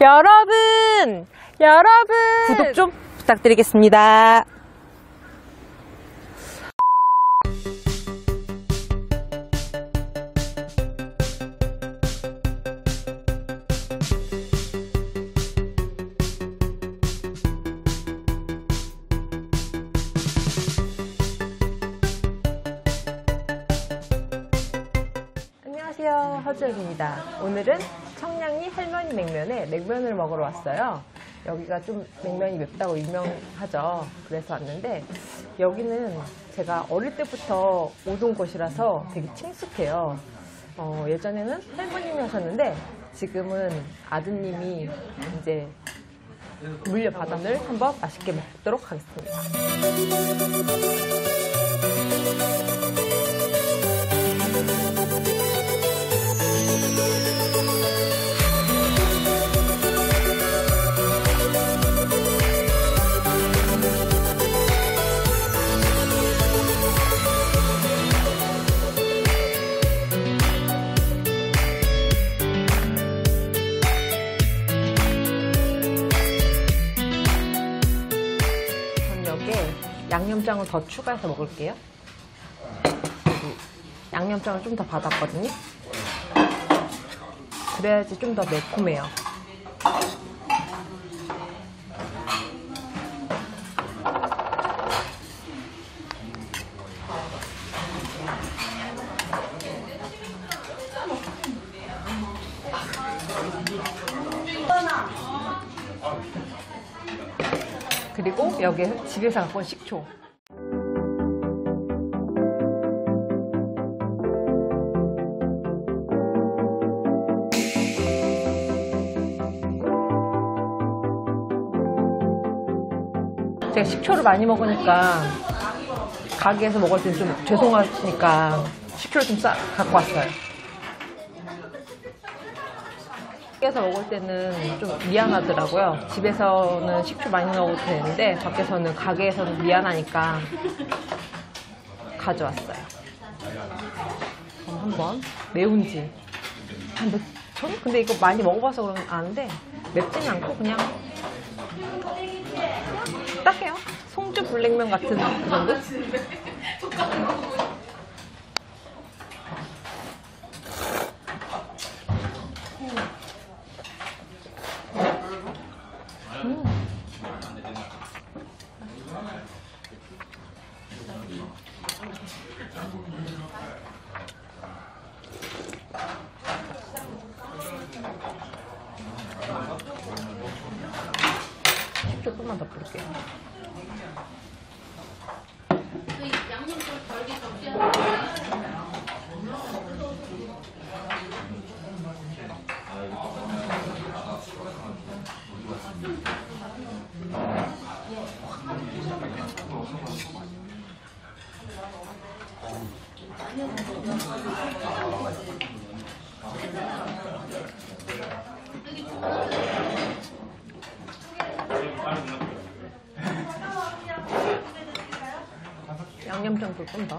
여러분, 여러분 구독 좀 부탁드리겠습니다. 안녕하세요. 허지혁입니다. 오늘은 청량리 할머니 냉면에 냉면을 먹으러 왔어요. 여기가 좀 냉면이 맵다고 유명하죠. 그래서 왔는데 여기는 제가 어릴 때부터 오던 곳이라서 되게 친숙해요. 어, 예전에는 할머님이 하셨는데 지금은 아드님이 이제 물려받아을 한번 맛있게 먹도록 하겠습니다. 양념장을 더 추가해서 먹을게요. 음, 양념장을 좀 더 받았거든요. 그래야지 좀 더 매콤해요. 그리고 여기에 집에서 갖고 온 식초. 제가 식초를 많이 먹으니까 가게에서 먹을 때는 좀 죄송하니까 식초를 좀 싸, 갖고 왔어요. 밖에서 먹을 때는 좀 미안하더라고요. 집에서는 식초 많이 넣어도 되는데 밖에서는 가게에서는 미안하니까 가져왔어요. 한번 매운지. 아, 맵, 저는 근데 이거 많이 먹어봐서 그런 아는데 맵지는 않고 그냥 딱해요. 송주 불냉면 같은 그 정도? 조금만 더 뿌릴게요. 양념 장 조금 더.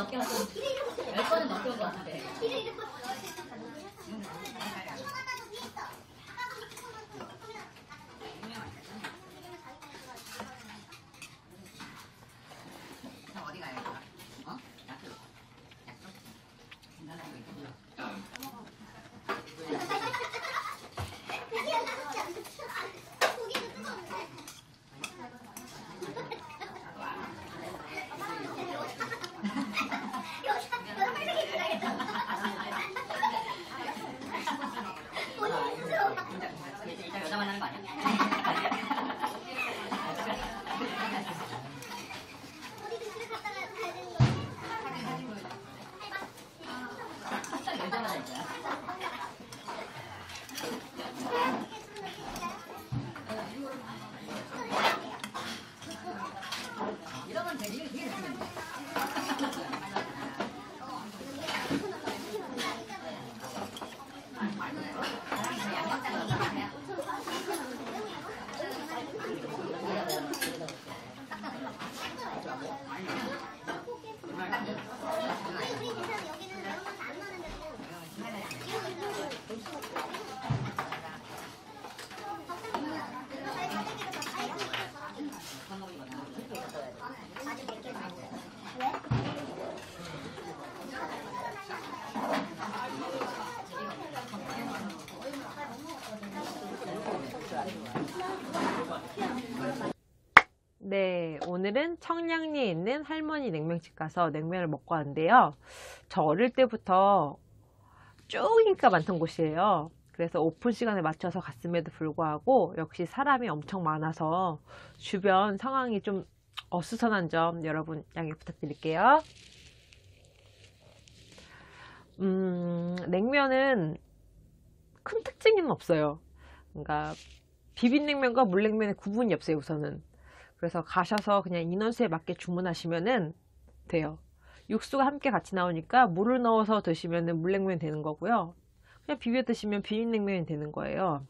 열 번을 넘게 왔어 열 번은 넘게 온것 같은데 Thầy giới. 오늘은 청량리에 있는 할머니 냉면집 가서 냉면을 먹고 왔는데요. 저 어릴 때부터 쭉 인기가 많던 곳이에요. 그래서 오픈 시간에 맞춰서 갔음에도 불구하고 역시 사람이 엄청 많아서 주변 상황이 좀 어수선한 점 여러분 양해 부탁드릴게요. 음, 냉면은 큰 특징은 없어요. 그러니까 비빔냉면과 물냉면의 구분이 없어요, 우선은. 그래서 가셔서 그냥 인원수에 맞게 주문하시면은 돼요. 육수가 함께 같이 나오니까 물을 넣어서 드시면은 물냉면 되는 거고요. 그냥 비벼 드시면 비빔냉면이 되는 거예요.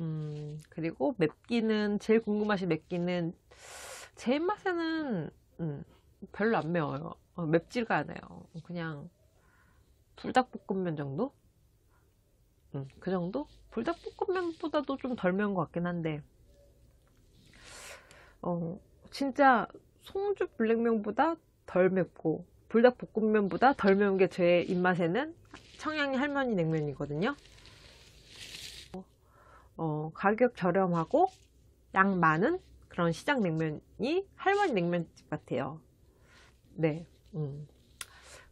음, 그리고 맵기는 제일 궁금하신 맵기는 제 입맛에는 음, 별로 안 매워요. 어, 맵지가 않아요. 그냥 불닭볶음면 정도? 음, 그 정도? 불닭볶음면보다도 좀 덜 매운 것 같긴 한데 어, 진짜 송주 불냉면보다 덜 맵고 불닭볶음면보다 덜 매운 게 제 입맛에는 청양리 할머니 냉면이거든요. 어, 가격 저렴하고 양 많은 그런 시장 냉면이 할머니 냉면집 같아요. 네. 음.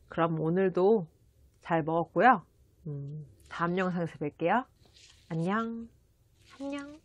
그럼 오늘도 잘 먹었고요. 음, 다음 영상에서 뵐게요. 안녕. 안녕.